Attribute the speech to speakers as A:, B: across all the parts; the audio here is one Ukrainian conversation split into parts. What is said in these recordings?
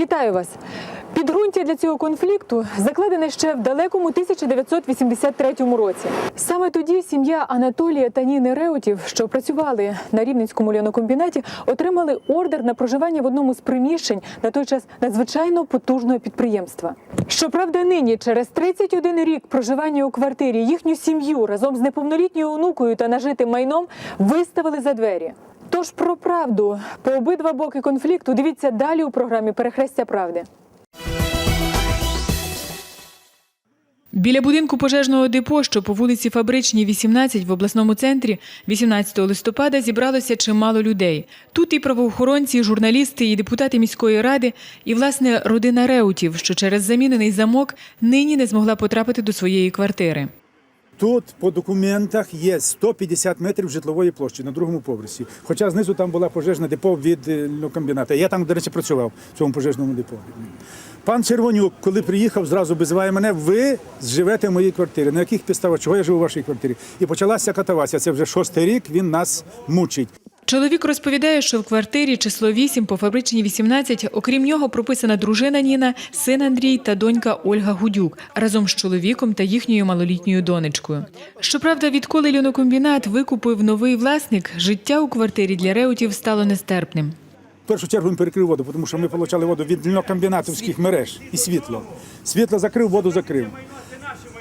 A: Вітаю вас! Підґрунтя для цього конфлікту закладене ще в далекому 1983 році. Саме тоді сім'я Анатолія та Ніни Реутів, що працювали на Рівненському льонокомбінаті, отримали ордер на проживання в одному з приміщень на той час надзвичайно потужного підприємства. Щоправда, нині, через 31 рік проживання у квартирі, їхню сім'ю разом з неповнолітньою онукою та нажитим майном виставили за двері. Тож про правду по обидва боки конфлікту дивіться далі у програмі Перехрестя правди. Біля будинку пожежного депо, що по вулиці Фабричній, 18 в обласному центрі, 18 листопада зібралося чимало людей. Тут і правоохоронці, і журналісти, і депутати міської ради, і власне родина Реутів, що через замінений замок нині не змогла потрапити до своєї квартири.
B: Тут по документах є 150 метрів житлової площі на другому поверсі. Хоча знизу там була пожежна депо від е, комбіната. Я там, до речі, працював в цьому пожежному депо. Пан Червонюк, коли приїхав, зразу визиває мене, ви живете в моїй квартирі. На яких підставах? Чого я живу в вашій квартирі? І почалася катавася. Це вже шостий рік, він нас мучить.
A: Чоловік розповідає, що в квартирі число 8 по фабричній 18, окрім нього, прописана дружина Ніна, син Андрій та донька Ольга Гудюк разом з чоловіком та їхньою малолітньою донечкою. Щоправда, відколи льонокомбінат викупив новий власник, життя у квартирі для реутів стало нестерпним.
B: В першу чергу він перекрив воду, тому що ми отримали воду від льнокомбінатовських мереж і світло. Світло закрив, воду закрив.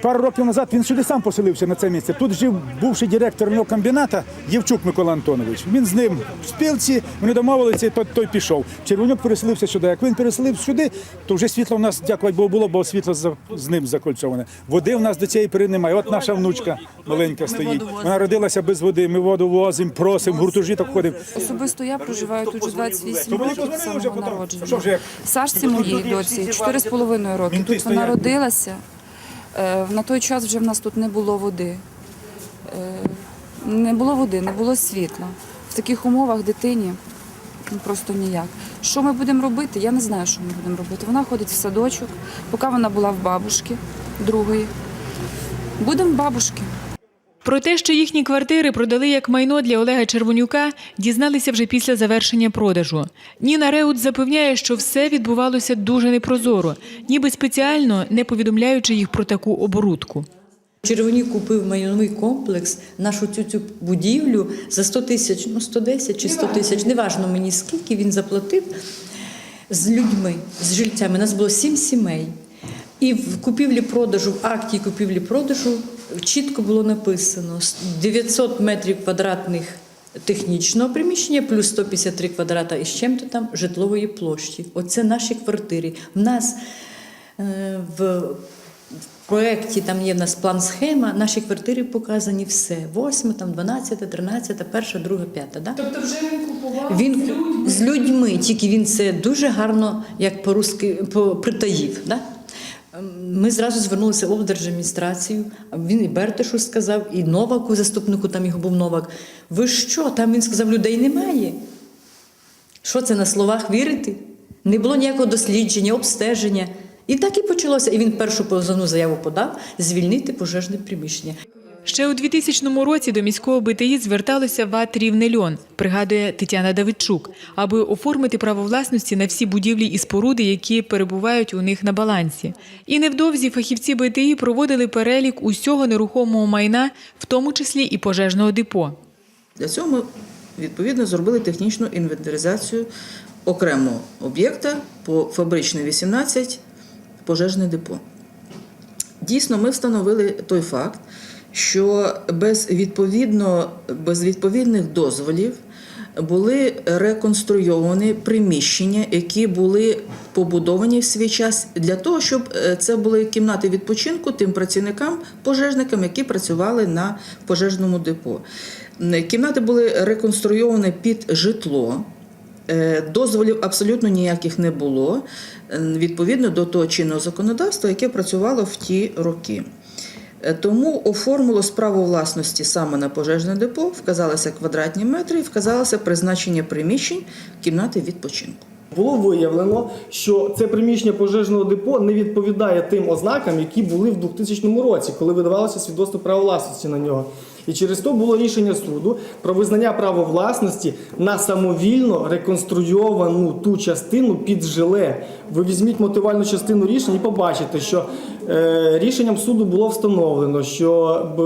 B: Пару років назад він сюди сам поселився на це місце. Тут жив бувший директор льнокомбіната Євчук Микола Антонович. Він з ним в спілці, вони домовилися, і той, той пішов. Червонюк переселився сюди. Як він переселив сюди, то вже світло у нас, дякувати Богу, було, бо світло за- з ним закольцоване. Води у нас до цієї пори немає. От наша внучка маленька стоїть. Вона родилася без води. Ми воду возимо, просимо, гуртожиток ходимо.
C: Особисто я проживаю тут вже 28
B: То мені
C: років
B: вже
C: самого народження. Сашці моїй доці 4,5 роки. Тут вона родилася. Е, На той час вже в нас тут не було води. Е, Не було води, не було світла. В таких умовах дитині ну, просто ніяк. Що ми будемо робити? Я не знаю, що ми будемо робити. Вона ходить в садочок, поки вона була в бабушки другої. Будемо в бабушки.
A: Про те, що їхні квартири продали як майно для Олега Червонюка, дізналися вже після завершення продажу. Ніна Реут запевняє, що все відбувалося дуже непрозоро, ніби спеціально не повідомляючи їх про таку оборудку.
D: Червонік купив майновий комплекс, нашу цю, цю будівлю за 100 тисяч, ну 110 чи 100 тисяч, неважно мені скільки він заплатив з людьми, з жильцями. У Нас було сім сімей. І в купівлі-продажу, в акті купівлі-продажу чітко було написано 900 метрів квадратних технічного приміщення, плюс 153 квадрата і з чим-то там житлової площі. Оце наші квартири. В нас е, в в проєкті там є в нас план схема, наші квартири показані все. Восьма, там 12, 13, перша, друга, п'ята. Да? Тобто вже він купував він з людьми. з людьми, тільки він це дуже гарно, як по-русски, по- притаїв. Да? Ем, Ми зразу звернулися в облдержадміністрацію, він і Бертишу сказав, і Новаку, заступнику, там його був Новак. Ви що? Там він сказав, людей немає. Що це на словах вірити? Не було ніякого дослідження, обстеження. І так і почалося. І він першу позовну заяву подав звільнити пожежне приміщення.
A: Ще у 2000 році до міського БТІ зверталося ВАТ «Рівнельон», пригадує Тетяна Давидчук, аби оформити право власності на всі будівлі і споруди, які перебувають у них на балансі. І невдовзі фахівці БТІ проводили перелік усього нерухомого майна, в тому числі і пожежного депо.
E: Для цього ми відповідно зробили технічну інвентаризацію окремого об'єкта по фабричної 18 пожежне депо. Дійсно, ми встановили той факт, що без, відповідно, без відповідних дозволів були реконструйовані приміщення, які були побудовані в свій час для того, щоб е, це були кімнати відпочинку тим працівникам, пожежникам, які працювали на пожежному депо. Кімнати були реконструйовані під житло. Е, Дозволів абсолютно ніяких не було відповідно до того чинного законодавства, яке працювало в ті роки. Е, Тому оформило справу власності саме на пожежне депо, вказалися квадратні метри і вказалося призначення приміщень кімнати відпочинку.
F: Було виявлено, що це приміщення пожежного депо не відповідає тим ознакам, які були в 2000 році, коли видавалося свідоцтво права власності на нього. І через то було рішення суду про визнання права власності на самовільно реконструйовану ту частину під жиле. Ви візьміть мотивальну частину рішення і побачите, що е, рішенням суду було встановлено, що б,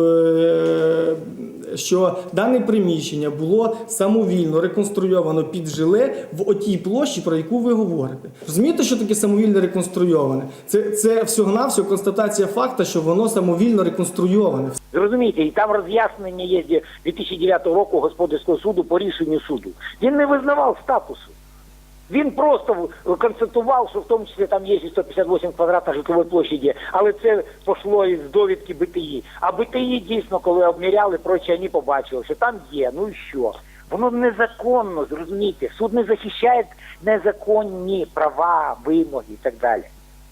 F: що дане приміщення було самовільно реконструйовано під жиле в отій площі, про яку ви говорите. Розумієте, що таке самовільно реконструйоване? Це, це всього-навсього констатація факта, що воно самовільно реконструйоване.
G: Зрозумієте, і там роз'яснення є 2009 року господарського суду по рішенню суду. Він не визнавав статусу. Він просто констатував, що в тому числі там є 158 квадратних житлової площаді, але це пішло із довідки БТІ. А БТІ дійсно, коли обміряли прочі, вони побачили, що там є. Ну і що? Воно незаконно, зрозумійте. Суд не захищає незаконні права, вимоги і так далі.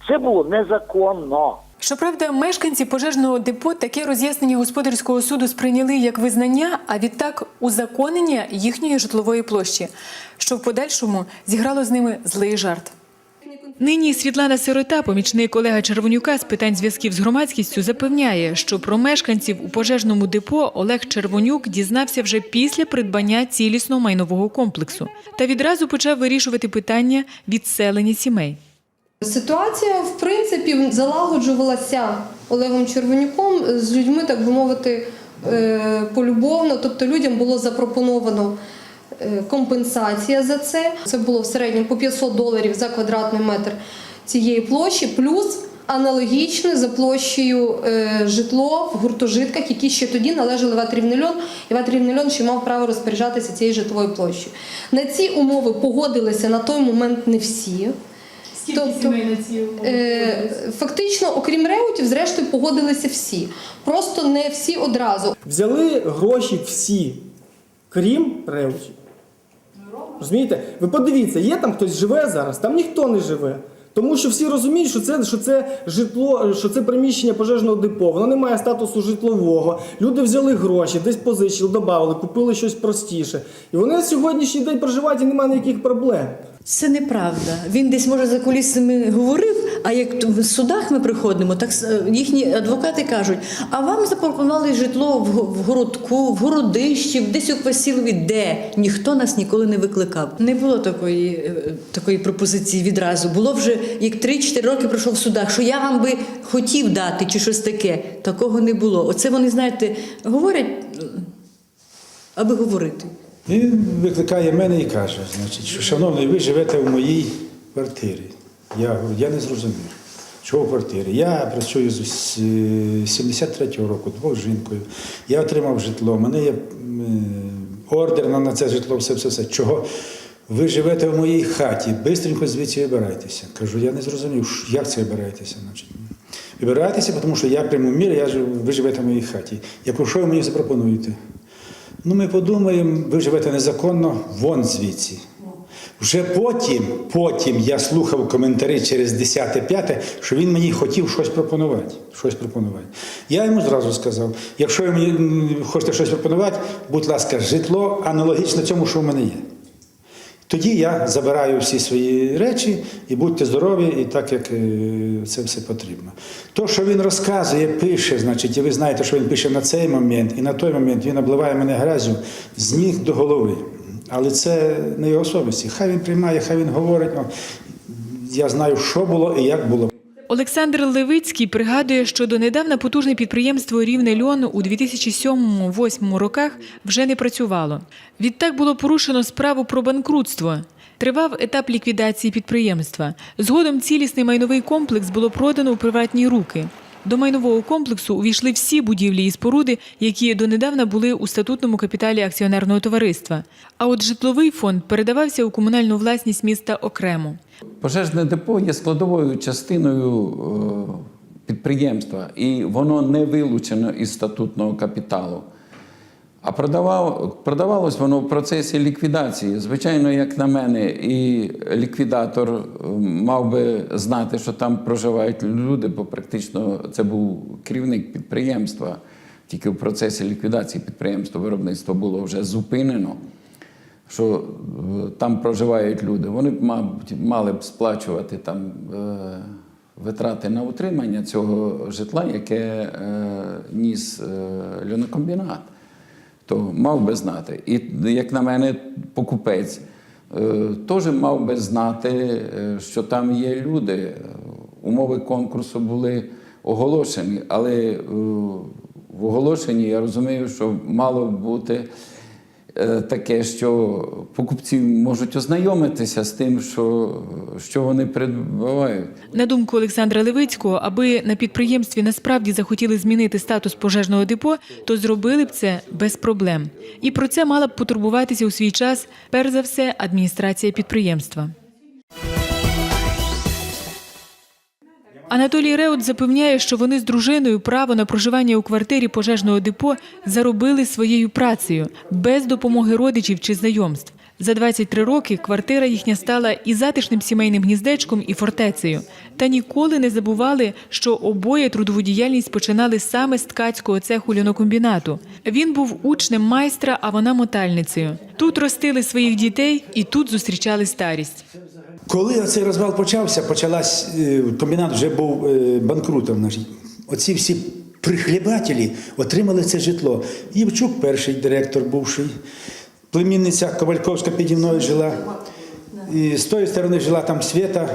G: Це було незаконно.
A: Щоправда, мешканці пожежного депо таке роз'яснення господарського суду сприйняли як визнання, а відтак узаконення їхньої житлової площі, що в подальшому зіграло з ними злий жарт. Нині Світлана Сирота, помічник Олега Червонюка з питань зв'язків з громадськістю, запевняє, що про мешканців у пожежному депо Олег Червонюк дізнався вже після придбання цілісного майнового комплексу та відразу почав вирішувати питання відселення сімей.
H: Ситуація, в принципі, залагоджувалася Олегом Червонюком з людьми, так би мовити, е, полюбовно. Тобто людям було запропоновано е, компенсація за це. Це було в середньому по 500 доларів за квадратний метр цієї площі, плюс аналогічне за площею е, житло в гуртожитках, які ще тоді належали Ватрівнельон, і Ватрівнельон ще мав право розпоряджатися цією житловою площею. На ці умови погодилися на той момент не всі. Тобто, е, фактично, окрім реутів, зрештою погодилися всі. Просто не всі одразу.
F: Взяли гроші всі, крім реутів. Розумієте? Ви подивіться, є там хтось живе зараз, там ніхто не живе. Тому що всі розуміють, що це, що це житло, що це приміщення пожежного депо, воно не має статусу житлового. Люди взяли гроші, десь позичили, додали, купили щось простіше. І вони на сьогоднішній день проживають і немає ніяких проблем.
D: Це неправда. Він десь може за кулісами говорив. А як в судах ми приходимо, так їхні адвокати кажуть: а вам запропонували житло в в городку, в городищі, десь у Квасілові, де ніхто нас ніколи не викликав. Не було такої, е, такої пропозиції відразу. Було вже як 3-4 роки пройшов в судах, що я вам би хотів дати чи щось таке. Такого не було. Оце вони, знаєте, говорять, е, аби говорити.
B: Він викликає мене і каже, значить, що шановний, ви живете в моїй квартирі. Я говорю, я не зрозумів. Чого в квартирі? Я працюю з з 73-го року, двох жінкою. Я отримав житло, у мене є е, ордер на це житло, все, все, все. Чого? Ви живете в моїй хаті, бистренько звідси вибирайтеся. Кажу, я не зрозумів, як це вибираєтеся. Вибирайтеся, тому що я прийму мір, я жив, ви живете в моїй хаті. Я кажу, що ви мені запропонуєте? Ну, ми подумаємо, ви живете незаконно, вон звідси. Вже потім, потім я слухав коментарі через 10-5, що він мені хотів щось пропонувати. Щось пропонувати. Я йому зразу сказав: якщо ви мені хочете щось пропонувати, будь ласка, житло аналогічно цьому, що в мене є. Тоді я забираю всі свої речі і будьте здорові, і так як е, це все потрібно. То, що він розказує, пише, значить, і ви знаєте, що він пише на цей момент, і на той момент він обливає мене грязю з ніг до голови. Але це не його особисті. Хай він приймає, хай він говорить. Я знаю, що було і як було.
A: Олександр Левицький пригадує, що донедавна потужне підприємство Рівне Льон у 2007-2008 роках вже не працювало. Відтак було порушено справу про банкрутство. Тривав етап ліквідації підприємства. Згодом цілісний майновий комплекс було продано у приватні руки. До майнового комплексу увійшли всі будівлі і споруди, які донедавна були у статутному капіталі акціонерного товариства. А от житловий фонд передавався у комунальну власність міста окремо.
I: Пожежне депо є складовою частиною е, підприємства, і воно не вилучено із статутного капіталу. А продавав, продавалось воно в процесі ліквідації. Звичайно, як на мене, і ліквідатор мав би знати, що там проживають люди, бо практично це був керівник підприємства. Тільки в процесі ліквідації підприємства виробництво було вже зупинено що е, там проживають люди, вони б, мабуть, мали б сплачувати там е, витрати на утримання цього житла, яке е, ніс льонокомбінат. То мав би знати. І як на мене, покупець е, теж мав би знати, е, що там є люди. Е, Умови конкурсу були оголошені, але в оголошенні я розумію, що мало бути е, таке, що покупці можуть ознайомитися з тим, що, що вони придбувають,
A: На думку Олександра Левицького, аби на підприємстві насправді захотіли змінити статус пожежного депо, то зробили б це без проблем. І про це мала б потурбуватися у свій час, перш за все, адміністрація підприємства. Анатолій Реут запевняє, що вони з дружиною право на проживання у квартирі пожежного депо заробили своєю працею без допомоги родичів чи знайомств. За 23 роки квартира їхня стала і затишним сімейним гніздечком, і фортецею. Та ніколи не забували, що обоє трудову діяльність починали саме з ткацького цеху льонокомбінату. Він був учнем майстра, а вона мотальницею. Тут ростили своїх дітей і тут зустрічали старість.
B: Коли цей розвал почався, почалась е, комбінат вже був е, банкрутом. наш. Оці всі прихлібателі отримали це житло. Євчук, перший директор бувший, племінниця Ковальковська піді мною жила. І з тої сторони жила там Свята.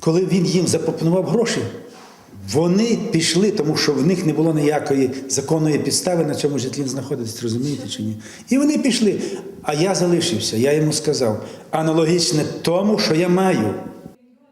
B: Коли він їм запропонував гроші, вони пішли, тому що в них не було ніякої законної підстави на цьому житлі знаходитись, розумієте чи ні? І вони пішли. А я залишився. Я йому сказав, аналогічне тому, що я маю.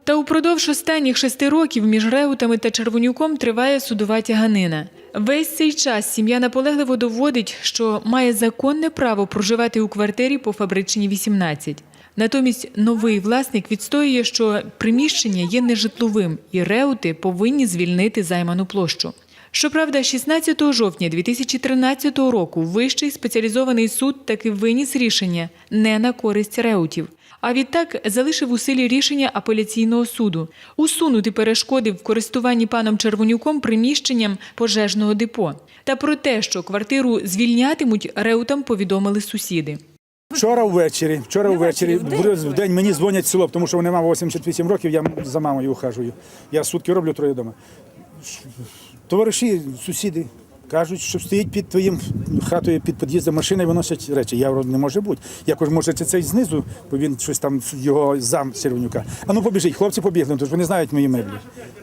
A: Та упродовж останніх шести років між Реутами та Червонюком триває судова тяганина. Весь цей час сім'я наполегливо доводить, що має законне право проживати у квартирі по фабричній 18. Натомість новий власник відстоює, що приміщення є нежитловим, і Реути повинні звільнити займану площу. Щоправда, 16 жовтня 2013 року Вищий спеціалізований суд таки виніс рішення не на користь Реутів. А відтак залишив у силі рішення апеляційного суду усунути перешкоди в користуванні паном Червонюком приміщенням пожежного депо. Та про те, що квартиру звільнятимуть, Реутам повідомили сусіди.
B: Вчора ввечері, вчора ввечері, в день мені дзвонять в село, тому що вони мама 88 років, я за мамою ухажую. Я сутки роблю троє вдома. Товариші, сусіди кажуть, що стоїть під твоїм хатою під під'їздом машина і виносять речі. Я не може бути. Я кажу, може, це цей знизу, бо він щось там його зам Серванюка. А ну побіжіть, хлопці побігли, тож вони знають мої меблі.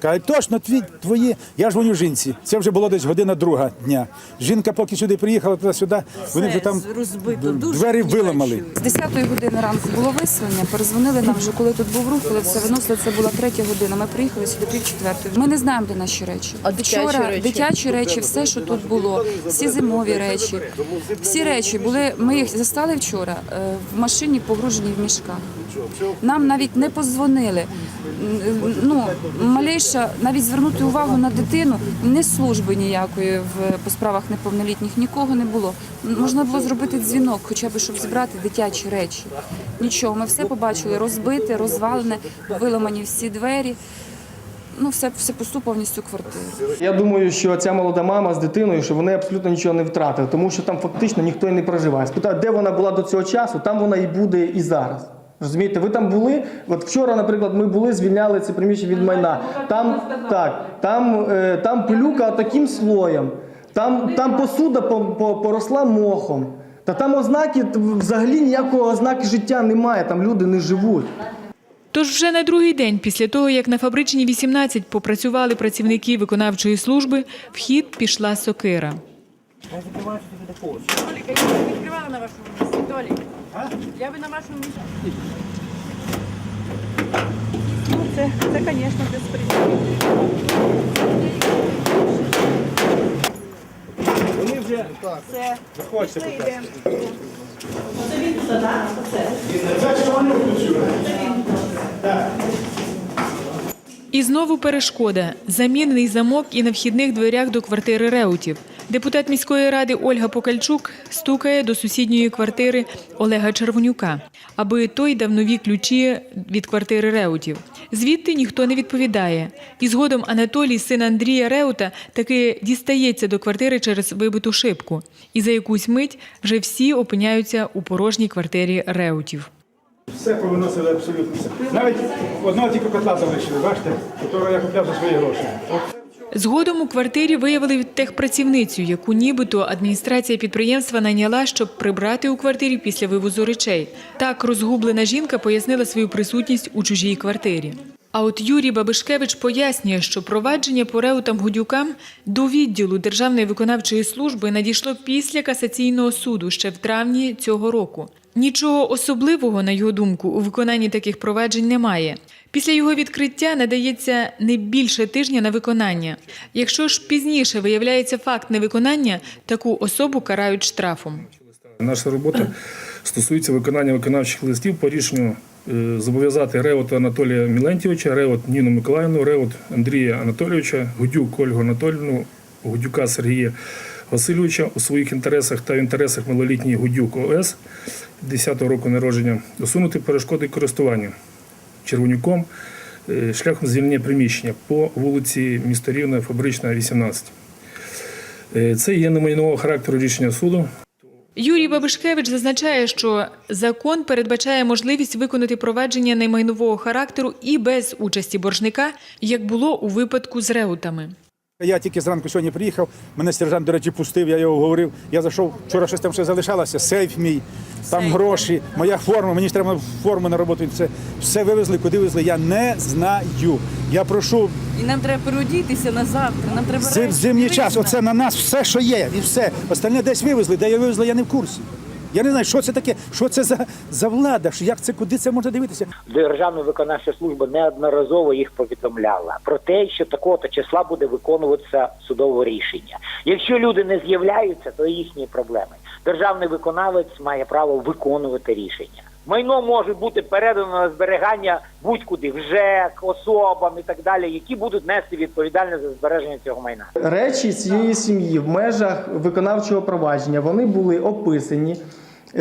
B: Кажуть, точно твій, твої. Я ж дзвоню жінці. Це вже було десь година друга дня. Жінка, поки сюди приїхала, туди сюди, вони вже там розбито двері виламали.
C: З 10-ї години ранку було виселення, перезвонили нам вже, коли тут був рух, коли все виносили, це була третя година. Ми приїхали сюди пів четвертої. Ми не знаємо, де наші речі.
J: А дитячі
C: Вчора
J: речі?
C: дитячі речі, все, що тут було, всі зимові речі, всі речі були. Ми їх застали вчора е, в машині, погружені в мішках. Нам навіть не позвонили. Ну, малейша, навіть звернути увагу на дитину, ні служби ніякої в по справах неповнолітніх нікого не було. Можна було зробити дзвінок, хоча б щоб зібрати дитячі речі. Нічого, ми все побачили розбите, розвалене, виламані всі двері. Ну, все, все пусту повністю квартиру.
F: Я думаю, що ця молода мама з дитиною, що вони абсолютно нічого не втратили, тому що там фактично ніхто і не проживає. Спитаю, де вона була до цього часу, там вона і буде і зараз. Розумієте, ви там були? От вчора, наприклад, ми були, звільняли це приміщення від майна. Там так, там, е, там пилюка таким слоєм, там, там посуда по- по- поросла мохом. Та там ознаки взагалі ніякого ознаки життя немає, там люди не живуть.
A: Тож вже на другий день після того, як на фабричній 18 попрацювали працівники виконавчої служби, в хід пішла сокира.
J: Відкривала на вашому місці. Я би на вашому місці. Це, це, звісно, безпреділ.
F: Вони вже
J: Це
F: заходьте.
J: ми йдемо.
A: І знову перешкода замінений замок і на вхідних дверях до квартири Реутів. Депутат міської ради Ольга Покальчук стукає до сусідньої квартири Олега Червонюка, аби той дав нові ключі від квартири Реутів. Звідти ніхто не відповідає. І згодом Анатолій, син Андрія Реута, таки дістається до квартири через вибиту шибку. І за якусь мить вже всі опиняються у порожній квартирі Реутів.
B: Все повиносили абсолютно все. Навіть одного тільки котла залишили, бачите, якого я купляв за свої гроші.
A: Згодом у квартирі виявили техпрацівницю, яку нібито адміністрація підприємства найняла, щоб прибрати у квартирі після вивозу речей. Так розгублена жінка пояснила свою присутність у чужій квартирі. А от Юрій Бабишкевич пояснює, що провадження по реутам Гудюкам до відділу Державної виконавчої служби надійшло після касаційного суду ще в травні цього року. Нічого особливого, на його думку, у виконанні таких проваджень немає. Після його відкриття надається не більше тижня на виконання. Якщо ж пізніше виявляється факт невиконання, таку особу карають штрафом.
K: Наша робота стосується виконання виконавчих листів по рішенню е, зобов'язати Реута Анатолія Мілентьовича, Реут Ніну Миколаївну, Реут Андрія Анатолійовича, Гудюк Ольгу Анатолійовну, Гудюка Сергія Васильовича у своїх інтересах та в інтересах малолітньої Гудюк ОС 10-го року народження усунути перешкоди користуванню Червонюком е, шляхом звільнення приміщення по вулиці Міста Рівна, Фабрична, 18. Е, Це є немайнового характеру рішення суду.
A: Юрій Бабишкевич зазначає, що закон передбачає можливість виконати провадження немайнового характеру і без участі боржника, як було у випадку з реутами.
B: Я тільки зранку сьогодні приїхав, мене сержант, до речі, пустив, я його говорив. Я зайшов, вчора щось там ще залишалося, сейф мій, там гроші, моя форма, мені ж треба форму на роботу. Це все вивезли, куди везли. Я не знаю. Я прошу
J: І нам треба переодітися на завтра. Нам треба
B: зим, зимній час, оце на нас все, що є, і все. Остальне десь вивезли, де я вивезли, я не в курсі. Я не знаю, що це таке, що це за, за влада, що- як це, куди це можна дивитися.
G: Державна виконавча служба неодноразово їх повідомляла про те, що такого-то числа буде виконуватися судове рішення. Якщо люди не з'являються, то їхні проблеми. Державний виконавець має право виконувати рішення. Майно може бути передано на зберігання будь-куди, в ЖЕК, особам і так далі, які будуть нести відповідальність за збереження цього майна.
F: Речі цієї сім'ї в межах виконавчого провадження вони були описані.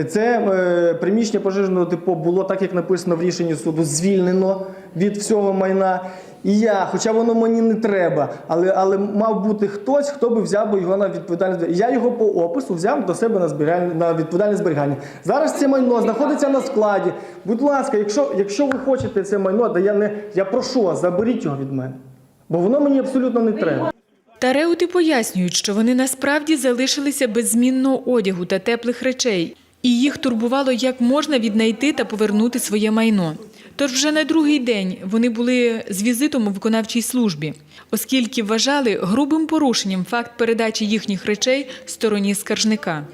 F: Це е, приміщення пожежного депо було, так як написано в рішенні суду, звільнено від всього майна. І я, хоча воно мені не треба, але, але мав бути хтось, хто би взяв його на відповідальне. Я його по опису взяв до себе на зберігання на відповідальне зберігання. Зараз це майно знаходиться на складі. Будь ласка, якщо, якщо ви хочете це майно, да я не я прошу вас, заберіть його від мене, бо воно мені абсолютно не треба.
A: Та реути пояснюють, що вони насправді залишилися без змінного одягу та теплих речей, і їх турбувало, як можна віднайти та повернути своє майно. Тож вже на другий день вони були з візитом у виконавчій службі, оскільки вважали грубим порушенням факт передачі їхніх речей стороні скаржника.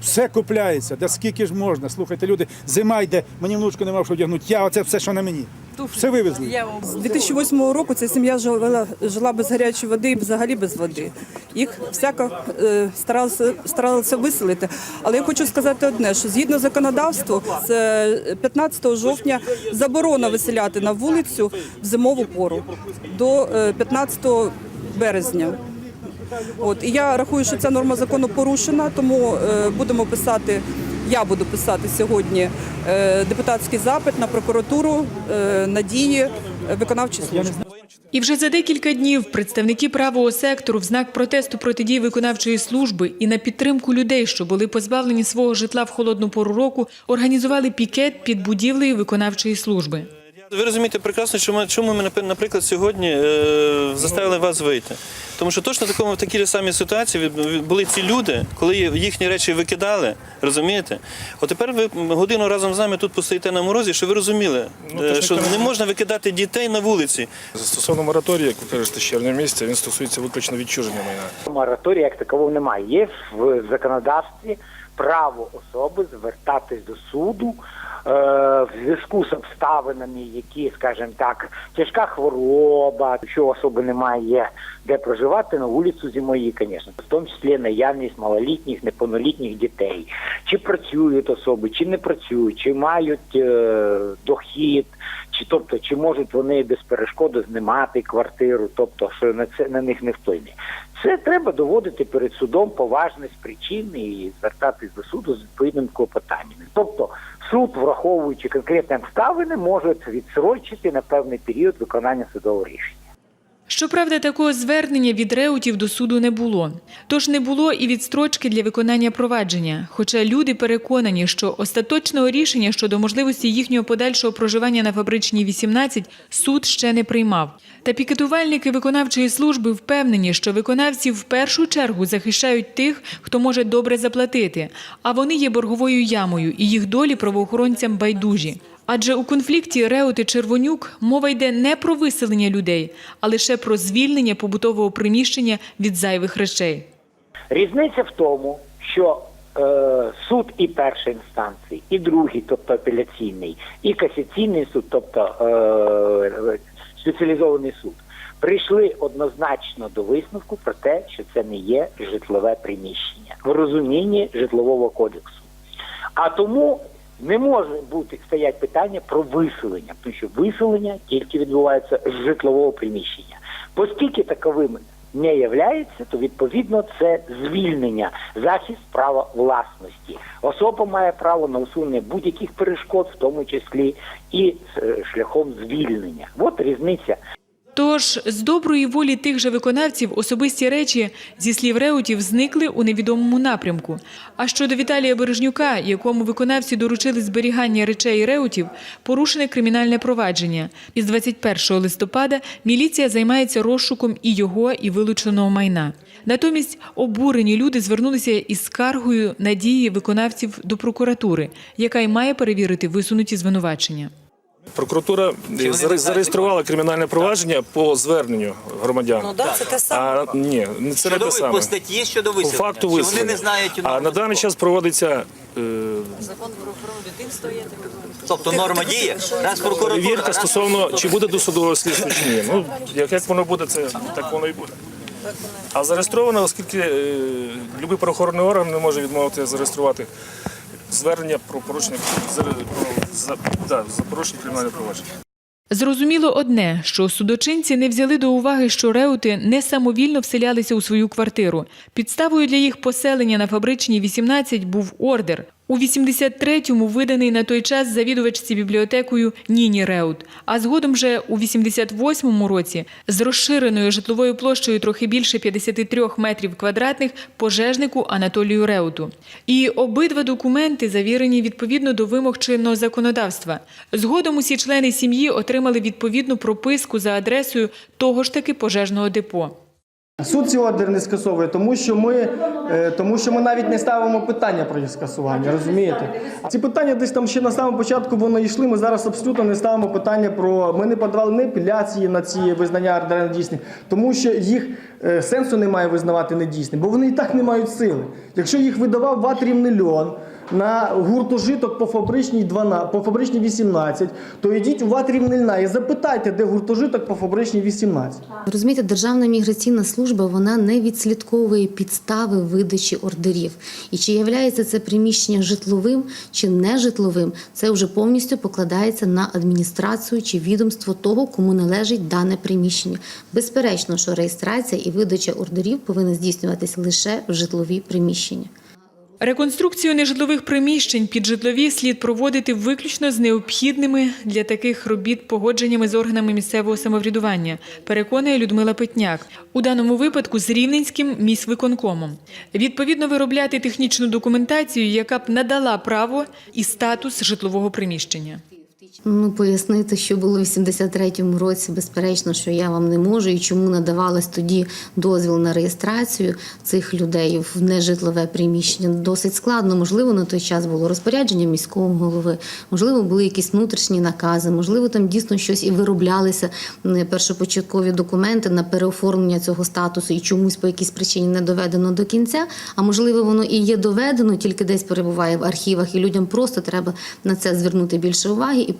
B: Все купляється, де скільки ж можна. Слухайте, люди, зима йде, мені внучку нема що вдягнути. Я оце все, що на мені. Все вивезли.
J: З 2008 року ця сім'я жила, жила без гарячої води і взагалі без води. Їх всяко е, старалися, старалися виселити. Але я хочу сказати одне, що згідно законодавству, з 15 жовтня заборона виселяти на вулицю в зимову пору до е, 15 березня. От і я рахую, що ця норма закону порушена, тому е, будемо писати. Я буду писати сьогодні е, депутатський запит на прокуратуру е, на дії виконавчої служби.
A: І вже за декілька днів представники правого сектору в знак протесту проти дій виконавчої служби і на підтримку людей, що були позбавлені свого житла в холодну пору року, організували пікет під будівлею виконавчої служби.
L: Ви розумієте прекрасно, чому, чому ми, наприклад, сьогодні е, заставили вас вийти. Тому що точно в такому в такій ж самій ситуації були ці люди, коли їхні речі викидали, розумієте? От тепер ви годину разом з нами тут постоїте на морозі, щоб ви розуміли,
K: Ну,
L: е, що
K: не
L: можна викидати дітей на вулиці.
K: Стосовно мораторію, як ви кажете, з червня місяця, він стосується виключно відчуження майна.
G: Мораторію як такового немає. Є в законодавстві право особи звертатись до суду в зв'язку з обставинами, які, скажімо так, тяжка хвороба, у особи немає де проживати на вулицю зимої, звісно, в тому числі наявність малолітніх, неповнолітніх дітей, чи працюють особи, чи не працюють, чи мають е, дохід, чи тобто, чи можуть вони без перешкоди знімати квартиру, тобто, що на це на них не вплине. Це треба доводити перед судом поважність причин і звертатись до суду з відповідним клопотанням. Тобто суд, враховуючи конкретні обставини, може відсрочити на певний період виконання судового рішення.
A: Щоправда, такого звернення від реутів до суду не було. Тож не було і відстрочки для виконання провадження. Хоча люди переконані, що остаточного рішення щодо можливості їхнього подальшого проживання на фабричній 18 суд ще не приймав. Та пікетувальники виконавчої служби впевнені, що виконавці в першу чергу захищають тих, хто може добре заплатити, а вони є борговою ямою, і їх долі правоохоронцям байдужі. Адже у конфлікті Реути Червонюк мова йде не про виселення людей, а лише про звільнення побутового приміщення від зайвих речей.
G: Різниця в тому, що е, суд і першої інстанції, і другий, тобто апеляційний, і касаційний суд, тобто е, спеціалізований суд, прийшли однозначно до висновку про те, що це не є житлове приміщення в розумінні житлового кодексу. А тому не може бути стоять питання про виселення, тому що виселення тільки відбувається з житлового приміщення. Оскільки таковим не являється, то відповідно це звільнення, захист права власності. Особа має право на усунення будь-яких перешкод, в тому числі і е, шляхом звільнення. От різниця.
A: Тож з доброї волі тих же виконавців особисті речі, зі слів реутів, зникли у невідомому напрямку. А щодо Віталія Бережнюка, якому виконавці доручили зберігання речей реутів, порушене кримінальне провадження. Із 21 листопада міліція займається розшуком і його, і вилученого майна. Натомість обурені люди звернулися із скаргою на дії виконавців до прокуратури, яка й має перевірити висунуті звинувачення.
K: Прокуратура заре- зареєструвала кримінальне провадження по зверненню громадян.
M: Ну да, це те саме.
K: А ні, це не те саме.
M: по статті щодо
K: По факту виселення.
M: Вони не знають
K: А на даний час проводиться е,
M: Закон про охорону дитинства є. Тобто норма діє, раз прокуратура...
K: перевірка стосовно чи буде досудове слідство чи ні. Ну як, як воно буде, це так воно і буде. А зареєстровано, оскільки е, будь-який правоохоронний орган не може відмовити зареєструвати звернення про порушення за, за, да, за порушення кримінального провадження.
A: Зрозуміло одне, що судочинці не взяли до уваги, що реути не самовільно вселялися у свою квартиру. Підставою для їх поселення на фабричній 18 був ордер. У 83-му виданий на той час завідувачці бібліотекою Ніні Реут, а згодом вже у 88-му році з розширеною житловою площею трохи більше 53 метрів квадратних пожежнику Анатолію Реуту. І обидва документи завірені відповідно до вимог чинного законодавства. Згодом усі члени сім'ї отримали відповідну прописку за адресою того ж таки пожежного депо.
F: Суд ці ордер не скасовує, тому що ми, е, тому що ми навіть не ставимо питання про їх скасування, розумієте? Ці питання десь там ще на самому початку вони йшли. Ми зараз абсолютно не ставимо питання про. Ми не подавали не апеляції на ці визнання ордера недійсні, тому що їх е, сенсу немає визнавати недійсним, бо вони і так не мають сили. Якщо їх видавав ватрів мільйон на гуртожиток по фабричній 12, по фабричній 18, то йдіть у ватрів Нильна і запитайте, де гуртожиток по фабричній 18.
N: Розумієте, Державна міграційна служба вона не відслідковує підстави видачі ордерів. І чи являється це приміщення житловим чи нежитловим, це вже повністю покладається на адміністрацію чи відомство того, кому належить дане приміщення. Безперечно, що реєстрація і видача ордерів повинна здійснюватися лише в житлові приміщення.
A: Реконструкцію нежитлових приміщень під житлові слід проводити виключно з необхідними для таких робіт погодженнями з органами місцевого самоврядування, переконує Людмила Петняк. У даному випадку з Рівненським міськвиконкомом. Відповідно виробляти технічну документацію, яка б надала право і статус житлового приміщення.
N: Ну, пояснити, що було в 83-му році, безперечно, що я вам не можу, і чому надавалось тоді дозвіл на реєстрацію цих людей в нежитлове приміщення. Досить складно. Можливо, на той час було розпорядження міського голови, можливо, були якісь внутрішні накази, можливо, там дійсно щось і вироблялися першопочаткові документи на переоформлення цього статусу, і чомусь по якійсь причині не доведено до кінця. А можливо, воно і є доведено, тільки десь перебуває в архівах, і людям просто треба на це звернути більше уваги і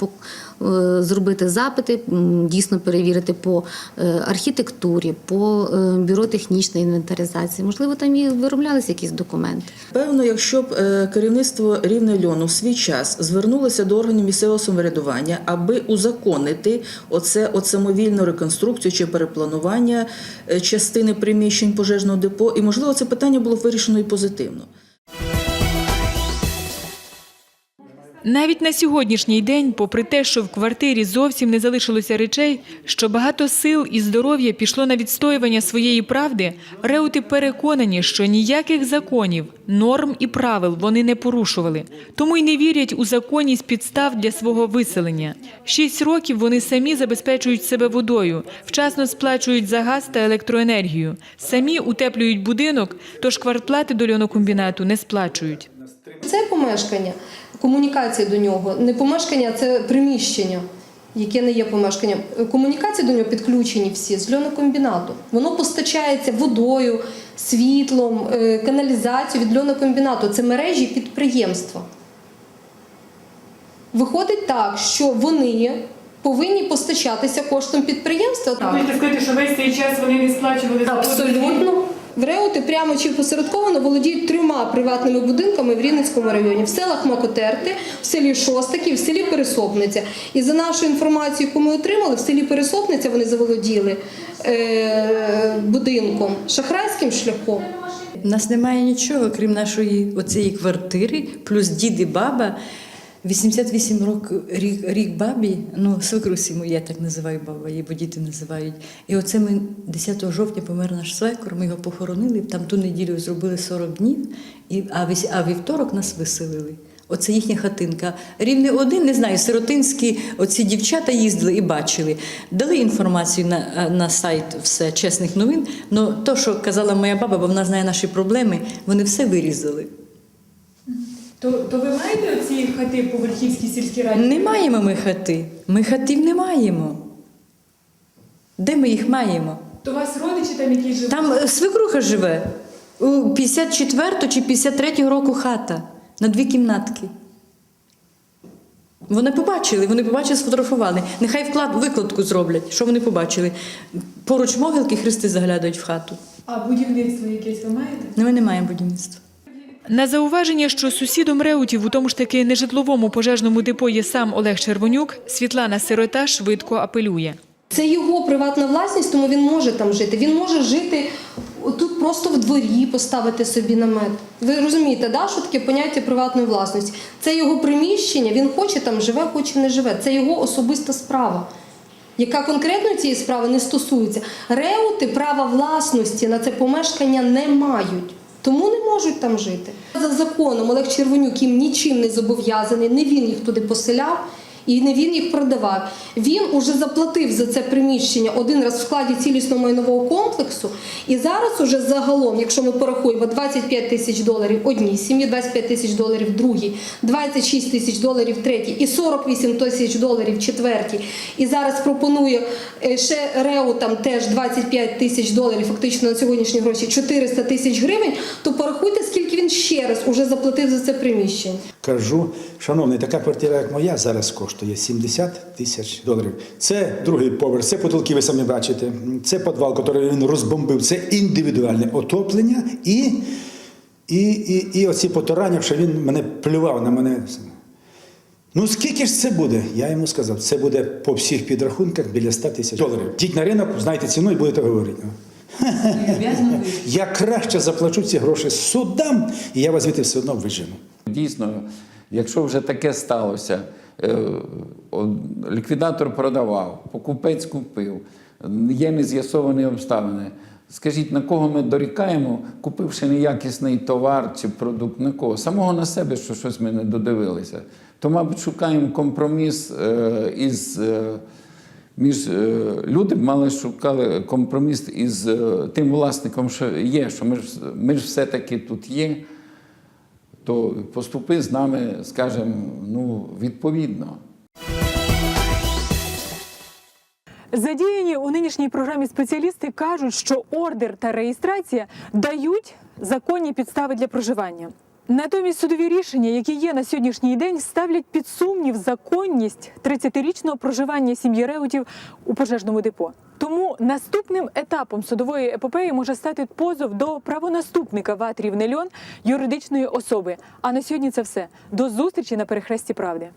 N: зробити запити, дійсно перевірити по е, архітектурі, по е, бюро технічної інвентаризації. Можливо, там і вироблялися якісь документи.
E: Певно, якщо б е, керівництво рівне льону в свій час звернулося до органів місцевого самоврядування, аби узаконити оце от самовільну реконструкцію чи перепланування е, частини приміщень пожежного депо, і можливо це питання було вирішено і позитивно.
A: Навіть на сьогоднішній день, попри те, що в квартирі зовсім не залишилося речей, що багато сил і здоров'я пішло на відстоювання своєї правди, реути переконані, що ніяких законів, норм і правил вони не порушували, тому й не вірять у законність підстав для свого виселення. Шість років вони самі забезпечують себе водою, вчасно сплачують за газ та електроенергію, самі утеплюють будинок, тож квартплати до льонокомбінату не сплачують.
H: Це помешкання, комунікація до нього, не помешкання, це приміщення, яке не є помешканням. Комунікації до нього підключені всі з льонокомбінату. Воно постачається водою, світлом, е, каналізацією від льонокомбінату. Це мережі підприємства. Виходить так, що вони повинні постачатися коштом підприємства.
A: сказати, що весь цей час вони не сплачували
H: Абсолютно. В прямо чи посередковано володіють трьома приватними будинками в Рівненському районі: в селах Макотерти, в селі Шостаки, в селі Пересопниця. І за нашою інформацією, яку ми отримали, в селі Пересопниця вони заволоділи е- будинком шахрайським шляхом.
D: У нас немає нічого, крім нашої оцієї квартири, плюс дід і баба. 88 років рік, рік бабі, ну свекрусі моя, я так називаю баба, її бо діти називають. І оце ми 10 жовтня помер наш свекор, ми його похоронили, там ту неділю зробили 40 днів, і, а, а вівторок нас виселили. Оце їхня хатинка. Рівне один, не знаю, сиротинські оці дівчата їздили і бачили. Дали інформацію на, на сайт все чесних новин. але то, що казала моя баба, бо вона знає наші проблеми, вони все вирізали.
A: То, то ви маєте оці хати по Верхівській сільській раді?
D: Не маємо ми хати. Ми хатів не маємо. Де ми їх маємо?
A: То у вас родичі там якісь живуть?
D: Там е, свекруха живе. У 54 чи 53 року хата на дві кімнатки. Вони побачили, вони побачили, сфотографували. Нехай вклад, викладку зроблять. Що вони побачили? Поруч могилки хрести заглядають в хату.
A: А будівництво якесь ви маєте?
D: Ну, Ми не маємо будівництва.
A: На зауваження, що сусідом Реутів у тому ж таки нежитловому пожежному депо є сам Олег Червонюк, Світлана Сирота швидко апелює.
H: Це його приватна власність, тому він може там жити. Він може жити тут просто в дворі, поставити собі намет. Ви розумієте, да, що таке поняття приватної власності? Це його приміщення, він хоче там живе, хоче не живе. Це його особиста справа. Яка конкретно цієї справи не стосується. Реути права власності на це помешкання не мають, тому не можуть там жити. За законом Олег Червонюк їм нічим не зобов'язаний, не він їх туди поселяв. І не він їх продавав. Він уже заплатив за це приміщення один раз в складі цілісного майнового комплексу. І зараз уже загалом, якщо ми порахуємо 25 тисяч доларів одній сім'ї, 25 тисяч доларів другій, 26 тисяч доларів третій і 48 тисяч доларів четвертій. І зараз пропонує е, ще Реу там теж 25 тисяч доларів, фактично на сьогоднішні гроші 400 тисяч гривень. То порахуйте, скільки він ще раз уже заплатив за це приміщення.
B: Кажу, шановний, така квартира, як моя, зараз коштує 70 тисяч доларів. Це другий поверх, це потолки, ви самі бачите. Це підвал, який він розбомбив. Це індивідуальне отоплення і, і, і, і оці потурання, що він мене плював на мене. Ну скільки ж це буде? Я йому сказав, це буде по всіх підрахунках біля 100 тисяч доларів. Йдіть на ринок, знайте ціну і будете говорити. Я краще заплачу ці гроші судам, і я вас звідти все одно вижену.
I: Дійсно, якщо вже таке сталося, ліквідатор продавав, покупець купив, є нез'ясовані обставини. Скажіть, на кого ми дорікаємо, купивши неякісний товар чи продукт, на кого? Самого на себе, що щось ми не додивилися. То, мабуть, шукаємо компроміс е, із. е, між е, люди б мали шукали компроміс із е, тим власником, що є, що ми ж ми ж все-таки тут є, то поступи з нами, скажімо, ну, відповідно.
A: Задіяні у нинішній програмі спеціалісти кажуть, що ордер та реєстрація дають законні підстави для проживання. Натомість судові рішення, які є на сьогоднішній день, ставлять під сумнів законність 30-річного проживання сім'ї Реутів у пожежному депо. Тому наступним етапом судової епопеї може стати позов до правонаступника ВАТ «Рівнельон» юридичної особи. А на сьогодні це все. До зустрічі на перехресті правди.